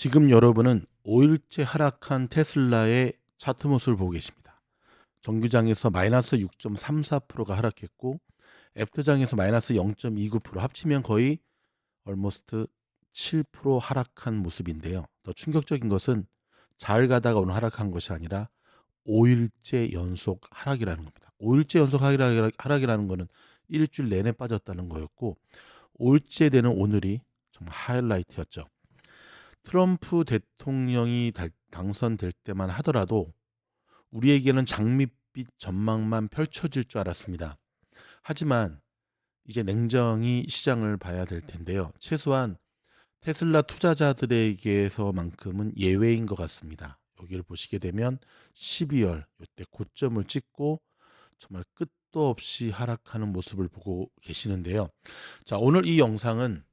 지금 여러분은 5일째 하락한 테슬라의 차트 모습을 보고 계십니다. 정규장에서 마이너스 6.34%가 하락했고 애프터장에서 마이너스 0.29% 합치면 거의 얼모스트 7% 하락한 모습인데요. 더 충격적인 것은 잘 가다가 오늘 하락한 것이 아니라 5일째 연속 하락이라는 겁니다. 5일째 연속 하락- 하락이라는 것은 일주일 내내 빠졌다는 거였고 5일째 되는 오늘이 정말 하이라이트였죠. 트럼프 대통령이 달- 당선될 때만 하더라도 우리에게는 장밋빛 전망만 펼쳐질 줄 알았습니다. 하지만 이제 냉정히 시장을 봐야 될 텐데요. 최소한 테슬라 투자자들에게서만큼은 예외인 것 같습니다. 여기를 보시게 되면 12월 이때 고점을 찍고 정말 끝도 없이 하락하는 모습을 보고 계시는데요. 자, 오늘 이 영상은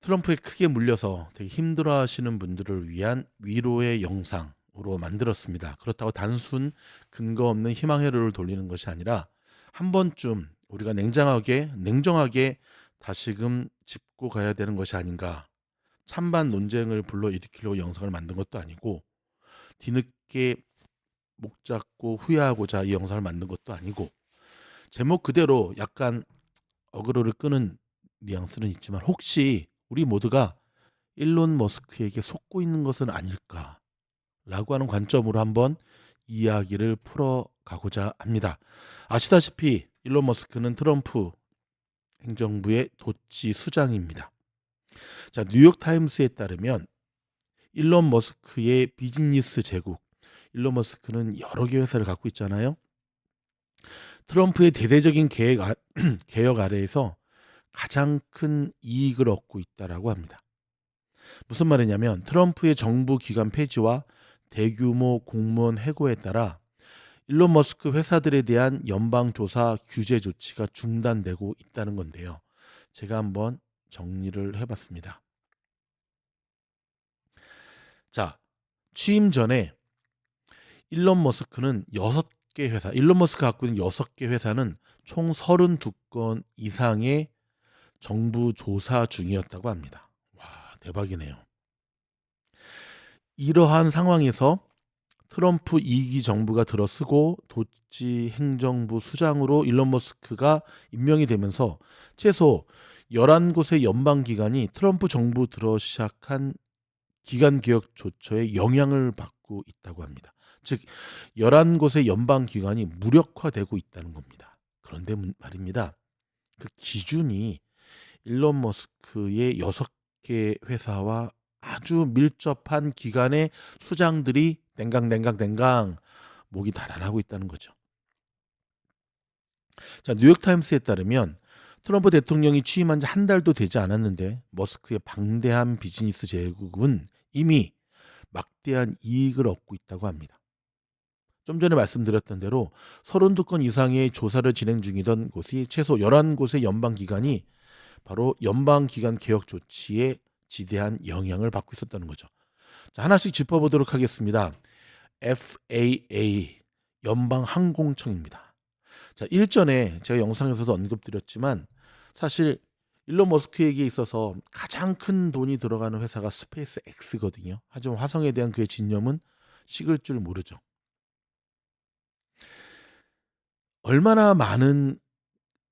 트럼프에 크게 물려서 되게 힘들어하시는 분들을 위한 위로의 영상으로 만들었습니다. 그렇다고 단순 근거 없는 희망 회로를 돌리는 것이 아니라 한 번쯤 우리가 냉정하게 냉정하게 다시금 짚고 가야 되는 것이 아닌가. 찬반 논쟁을 불러일으키려고 영상을 만든 것도 아니고 뒤늦게 목 잡고 후회하고자 이 영상을 만든 것도 아니고 제목 그대로 약간 어그로를 끄는 뉘앙스는 있지만 혹시 우리 모두가 일론 머스크에게 속고 있는 것은 아닐까라고 하는 관점으로 한번 이야기를 풀어가고자 합니다. 아시다시피 일론 머스크는 트럼프 행정부의 도치 수장입니다. 자, 뉴욕 타임스에 따르면 일론 머스크의 비즈니스 제국, 일론 머스크는 여러 개 회사를 갖고 있잖아요. 트럼프의 대대적인 계획 아, 개혁 아래에서 가장 큰 이익을 얻고 있다라고 합니다. 무슨 말이냐면 트럼프의 정부 기관 폐지와 대규모 공무원 해고에 따라 일론 머스크 회사들에 대한 연방 조사 규제 조치가 중단되고 있다는 건데요. 제가 한번 정리를 해 봤습니다. 자, 취임 전에 일론 머스크는 6개 회사, 일론 머스크 갖고 있는 6개 회사는 총 32건 이상의 정부 조사 중이었다고 합니다. 와, 대박이네요. 이러한 상황에서 트럼프 2기 정부가 들어서고 도치 행정부 수장으로 일론 머스크가 임명이 되면서 최소 11곳의 연방 기관이 트럼프 정부 들어 시작한 기관 개혁 조처에 영향을 받고 있다고 합니다. 즉 11곳의 연방 기관이 무력화되고 있다는 겁니다. 그런데 말입니다. 그 기준이 일론 머스크의 6개 회사와 아주 밀접한 기관의 수장들이 댕강댕강댕강 목이 달아나고 있다는 거죠. 자, 뉴욕타임스에 따르면 트럼프 대통령이 취임한 지 한 달도 되지 않았는데 머스크의 방대한 비즈니스 제국은 이미 막대한 이익을 얻고 있다고 합니다. 좀 전에 말씀드렸던 대로 32건 이상의 조사를 진행 중이던 곳이 최소 11곳의 연방기관이 바로 연방기관 개혁 조치에 지대한 영향을 받고 있었다는 거죠. 자, 하나씩 짚어보도록 하겠습니다. FAA 연방항공청입니다. 자, 일전에 제가 영상에서도 언급드렸지만 사실 일론 머스크에게 있어서 가장 큰 돈이 들어가는 회사가 스페이스 X거든요. 하지만 화성에 대한 그의 진념은 식을 줄 모르죠. 얼마나 많은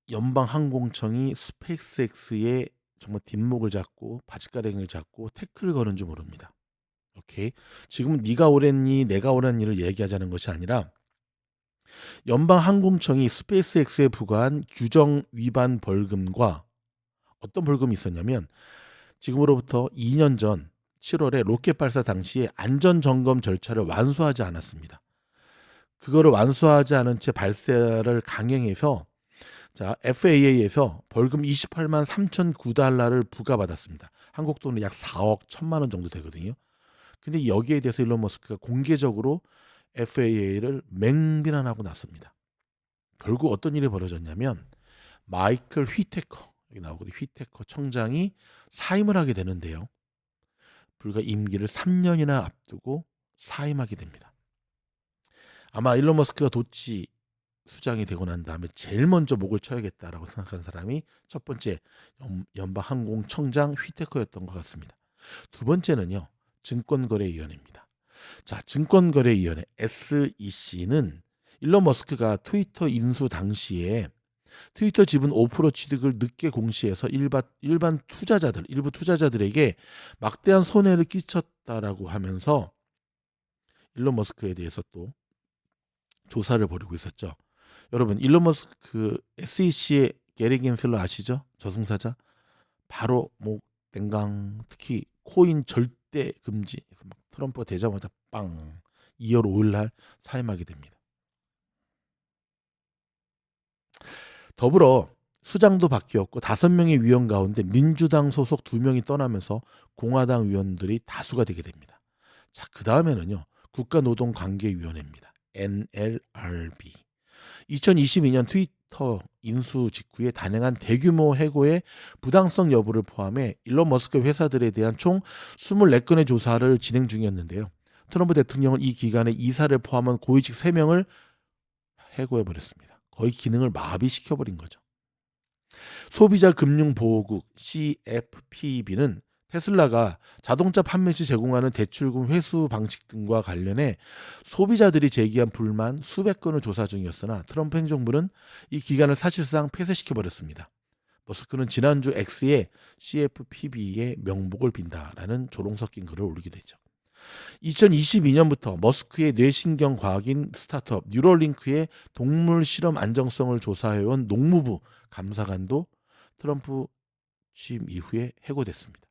연방 항공청이 스페이스 X의 정말 뒷목을 잡고 바지가랭이를 잡고 태클을 거는지 모릅니다. 오케이. 지금은 네가 오랬니 내가 오랬니를 얘기하자는 것이 아니라 연방 항공청이 스페이스 X에 부과한 규정 위반 벌금과 어떤 벌금이 있었냐면 지금으로부터 2년 전 7월에 로켓 발사 당시에 안전 점검 절차를 완수하지 않았습니다. 그거를 완수하지 않은 채 발사를 강행해서 자, FAA에서 벌금 28만 3천 9달러를 부과받았습니다. 한국 돈으로 약 4억 1천만 원 정도 되거든요. 근데 여기에 대해서 일론 머스크가 공개적으로 FAA를 맹비난하고 났습니다. 결국 어떤 일이 벌어졌냐면 마이클 휘테커 여기 나오거든요. 휘테커 청장이 사임을 하게 되는데요. 불과 임기를 3년이나 앞두고 사임하게 됩니다. 아마 일론 머스크가 도치 수장이 되고 난 다음에 제일 먼저 목을 쳐야겠다라고 생각한 사람이 첫 번째 연방 항공청장 휘테커였던 것 같습니다. 두 번째는요. 증권거래위원회입니다. 자, 증권거래위원회 SEC는 일론 머스크가 트위터 인수 당시에 트위터 지분 5% 취득을 늦게 공시해서 일반, 일반 투자자들, 일부 투자자들에게 막대한 손해를 끼쳤다라고 하면서 일론 머스크에 대해서 또 조사를 벌이고 있었죠. 여러분, 일론 머스크 그 SEC의 게리 겐슬러 아시죠? 저승사자. 바로 뭐 땡강 특히 코인 절대 금지. 트럼프가 되자마자 빵 2월 5일 날 사임하게 됩니다. 더불어 수장도 바뀌었고 다섯 명의 위원 가운데 민주당 소속 두 명이 떠나면서 공화당 위원들이 다수가 되게 됩니다. 자, 그 다음에는요. 국가노동관계위원회입니다. NLRB. 2022년 트위터 인수 직후에 단행한 대규모 해고의 부당성 여부를 포함해 일론 머스크 회사들에 대한 총 24건의 조사를 진행 중이었는데요. 트럼프 대통령은 이 기간에 이사를 포함한 고위직 3명을 해고해 버렸습니다. 거의 기능을 마비시켜 버린 거죠. 소비자 금융 보호국 CFPB는 테슬라가 자동차 판매 시 제공하는 대출금 회수 방식 등과 관련해 소비자들이 제기한 불만 수백 건을 조사 중이었으나 트럼프 행정부는 이 기간을 사실상 폐쇄시켜 버렸습니다. 머스크는 지난주 X에 CFPB의 명복을 빈다라는 조롱 섞인 글을 올리기도 했죠. 2022년부터 머스크의 뇌신경 과학인 스타트업 뉴럴링크의 동물 실험 안정성을 조사해온 농무부 감사관도 트럼프 취임 이후에 해고됐습니다.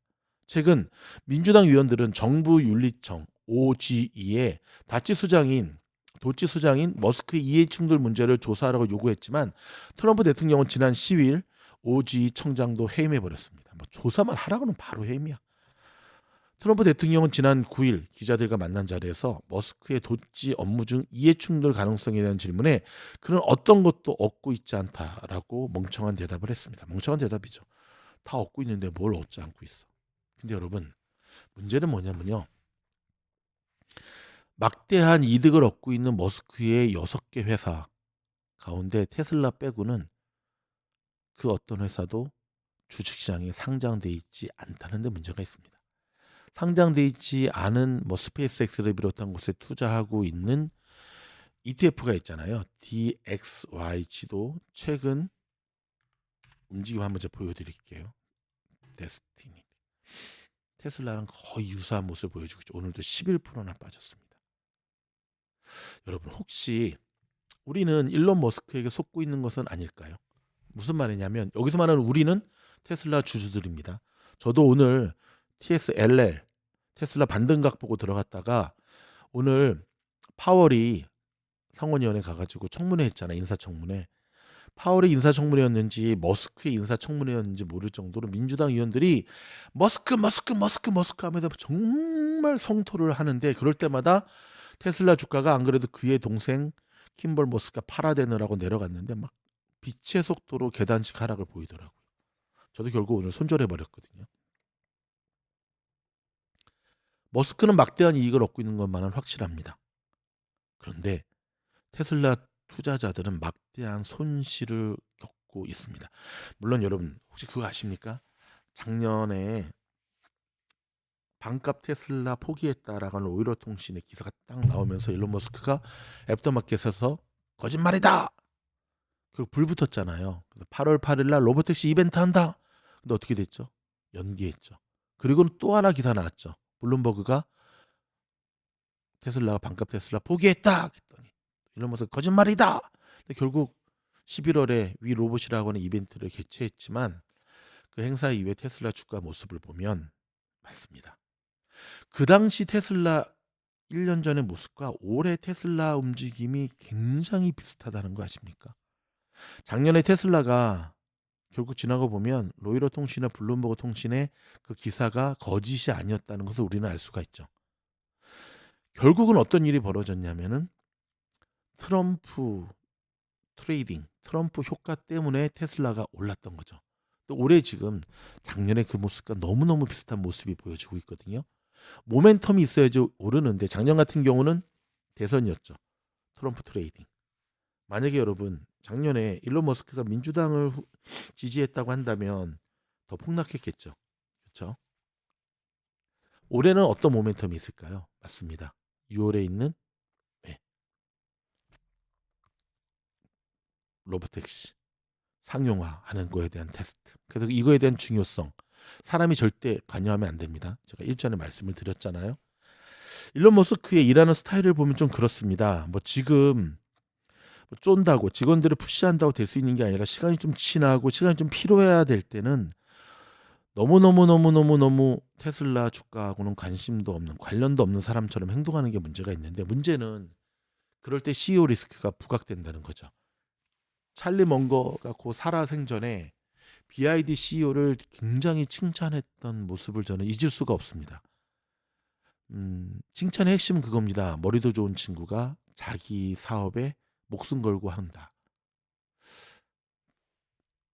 최근 민주당 위원들은 정부 윤리청 OGE에 다치 수장인 도치 수장인 머스크의 이해충돌 문제를 조사하라고 요구했지만 트럼프 대통령은 지난 10일 OGE 청장도 해임해 버렸습니다. 뭐 조사만 하라고는 바로 해임이야. 트럼프 대통령은 지난 9일 기자들과 만난 자리에서 머스크의 도치 업무 중 이해충돌 가능성에 대한 질문에 그는 어떤 것도 얻고 있지 않다라고 멍청한 대답을 했습니다. 멍청한 대답이죠. 다 얻고 있는데 뭘 얻지 않고 있어. 근데 여러분 문제는 뭐냐면요. 막대한 이득을 얻고 있는 머스크의 6개 회사 가운데 테슬라 빼고는 그 어떤 회사도 주식시장에 상장돼 있지 않다는 데 문제가 있습니다. 상장돼 있지 않은 뭐 스페이스X를 비롯한 곳에 투자하고 있는 ETF가 있잖아요. DXYG도 최근 움직임 한번 제가 보여드릴게요. 데스티니. 테슬라랑 거의 유사한 모습을 보여주고 있죠. 오늘도 11%나 빠졌습니다. 여러분 혹시 우리는 일론 머스크에게 속고 있는 것은 아닐까요? 무슨 말이냐면 여기서 말하는 우리는 테슬라 주주들입니다. 저도 오늘 TSLL 테슬라 반등각 보고 들어갔다가 오늘 파월이 상원위원회 가가지고 청문회 했잖아 인사청문회 파월의 인사청문회였는지 머스크의 인사청문회였는지 모를 정도로 민주당 의원들이 머스크 머스크 머스크 머스크 하면서 정말 성토를 하는데 그럴 때마다 테슬라 주가가 안 그래도 그의 동생 킴벌 머스크가 팔아대느라고 내려갔는데 막 빛의 속도로 계단식 하락을 보이더라고요. 저도 결국 오늘 손절해 버렸거든요. 머스크는 막대한 이익을 얻고 있는 것만은 확실합니다. 그런데 테슬라 투자자들은 막대한 손실을 겪고 있습니다. 물론 여러분 혹시 그거 아십니까? 작년에 반값 테슬라 포기했다라고 하는 오이로 통신의 기사가 딱 나오면서 일론 머스크가 애프터마켓에서 거짓말이다. 그리고 불 붙었잖아요. 8월 8일 날 로보택시 이벤트 한다. 근데 어떻게 됐죠? 연기했죠. 그리고 또 하나 기사 나왔죠. 블룸버그가 테슬라가 반값 테슬라 포기했다. 머스크 거짓말이다. 결국 11월에 위 로봇이라고 하는 이벤트를 개최했지만 그 행사 이후에 테슬라 주가 모습을 보면 맞습니다. 그 당시 테슬라 1년 전의 모습과 올해 테슬라 움직임이 굉장히 비슷하다는 거 아십니까? 작년에 테슬라가 결국 지나고 보면 로이러 통신이나 블룸버그 통신의 그 기사가 거짓이 아니었다는 것을 우리는 알 수가 있죠. 결국은 어떤 일이 벌어졌냐면은 트럼프 트레이딩, 트럼프 효과 때문에 테슬라가 올랐던 거죠. 또 올해 지금 작년에 그 모습과 너무너무 비슷한 모습이 보여지고 있거든요. 모멘텀이 있어야지 오르는데 작년 같은 경우는 대선이었죠. 트럼프 트레이딩. 만약에 여러분 작년에 일론 머스크가 민주당을 후, 지지했다고 한다면 더 폭락했겠죠. 그렇죠? 올해는 어떤 모멘텀이 있을까요? 맞습니다. 6월에 있는 로보택시 상용화하는 거에 대한 테스트. 그래서 이거에 대한 중요성. 사람이 절대 관여하면 안 됩니다. 제가 일전에 말씀을 드렸잖아요. 일론 머스크의 일하는 스타일을 보면 좀 그렇습니다. 뭐 지금 뭐 쫀다고 직원들을 푸시한다고 될 수 있는 게 아니라 시간이 좀 지나고 시간이 좀 필요해야 될 때는 너무 너무 너무 너무 너무 테슬라 주가하고는 관심도 없는 관련도 없는 사람처럼 행동하는 게 문제가 있는데 문제는 그럴 때 CEO 리스크가 부각된다는 거죠. 찰리 먼거가 고 살아 생전에 BID CEO를 굉장히 칭찬했던 모습을 저는 잊을 수가 없습니다. 음, 칭찬의 핵심은 그겁니다. 머리도 좋은 친구가 자기 사업에 목숨 걸고 한다.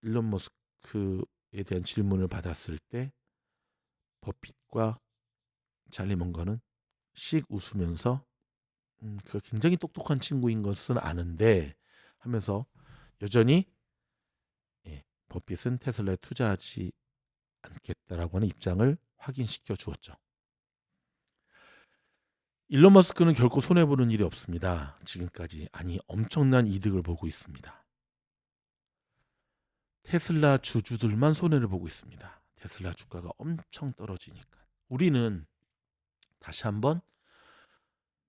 일론 머스크에 대한 질문을 받았을 때 버핏과 찰리 먼거는 씩 웃으면서 음, 그 굉장히 똑똑한 친구인 것은 아는데 하면서 여전히 예, 버핏은 테슬라에 투자하지 않겠다라고 하는 입장을 확인시켜 주었죠. 일론 머스크는 결코 손해 보는 일이 없습니다. 지금까지 아니 엄청난 이득을 보고 있습니다. 테슬라 주주들만 손해를 보고 있습니다. 테슬라 주가가 엄청 떨어지니까. 우리는 다시 한번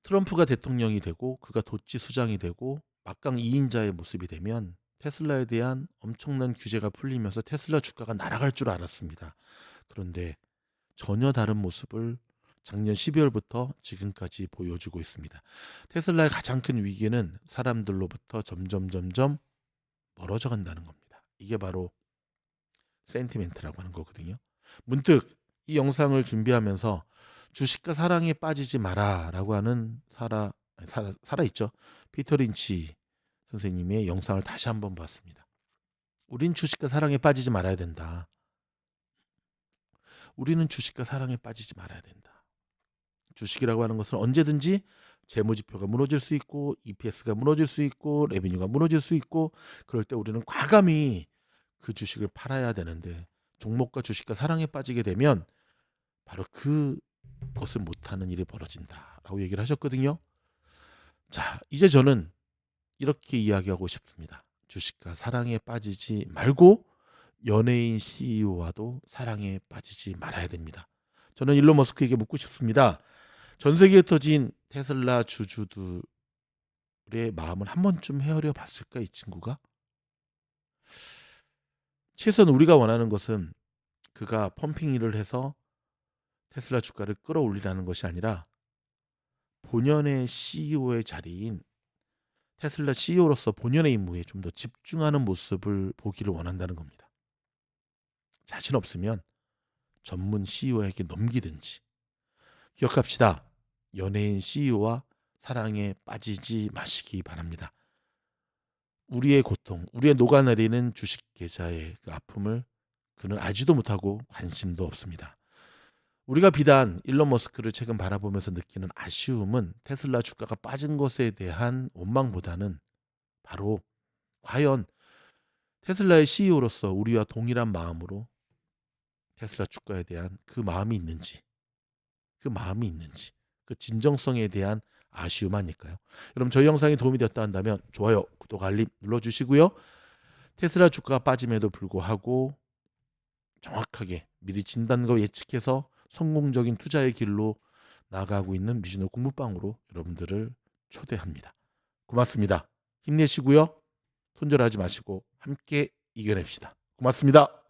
트럼프가 대통령이 되고 그가 도치 수장이 되고 막강 2인자의 모습이 되면 테슬라에 대한 엄청난 규제가 풀리면서 테슬라 주가가 날아갈 줄 알았습니다. 그런데 전혀 다른 모습을 작년 12월부터 지금까지 보여주고 있습니다. 테슬라의 가장 큰 위기는 사람들로부터 점점 점점 멀어져 간다는 겁니다. 이게 바로 센티멘트라고 하는 거거든요. 문득 이 영상을 준비하면서 주식과 사랑에 빠지지 마라라고 하는 살아 살아, 살아 있죠. 피터 린치 선생님의 영상을 다시 한번 봤습니다. 우린 주식과 사랑에 빠지지 말아야 된다. 우리는 주식과 사랑에 빠지지 말아야 된다. 주식이라고 하는 것은 언제든지 재무지표가 무너질 수 있고 EPS가 무너질 수 있고 레비뉴가 무너질 수 있고 그럴 때 우리는 과감히 그 주식을 팔아야 되는데 종목과 주식과 사랑에 빠지게 되면 바로 그것을 못하는 일이 벌어진다라고 얘기를 하셨거든요. 자, 이제 저는 이렇게 이야기하고 싶습니다. 주식과 사랑에 빠지지 말고 연예인 CEO와도 사랑에 빠지지 말아야 됩니다. 저는 일론 머스크에게 묻고 싶습니다. 전 세계에 터진 테슬라 주주들의 마음을 한 번쯤 헤아려 봤을까 이 친구가? 최소한 우리가 원하는 것은 그가 펌핑 일을 해서 테슬라 주가를 끌어올리라는 것이 아니라 본연의 CEO의 자리인 테슬라 CEO로서 본연의 임무에 좀 더 집중하는 모습을 보기를 원한다는 겁니다. 자신 없으면 전문 CEO에게 넘기든지. 기억합시다. 연예인 CEO와 사랑에 빠지지 마시기 바랍니다. 우리의 고통, 우리의 녹아내리는 주식 계좌의 그 아픔을 그는 알지도 못하고 관심도 없습니다. 우리가 비단 일론 머스크를 최근 바라보면서 느끼는 아쉬움은 테슬라 주가가 빠진 것에 대한 원망보다는 바로 과연 테슬라의 CEO로서 우리와 동일한 마음으로 테슬라 주가에 대한 그 마음이 있는지, 그 마음이 있는지, 그 진정성에 대한 아쉬움 아닐까요? 여러분 저희 영상이 도움이 되었다 한다면 좋아요, 구독, 알림 눌러주시고요. 테슬라 주가가 빠짐에도 불구하고 정확하게 미리 진단과 예측해서 성공적인 투자의 길로 나가고 있는 미즈노 공부방으로 여러분들을 초대합니다. 고맙습니다. 힘내시고요. 손절하지 마시고 함께 이겨냅시다. 고맙습니다.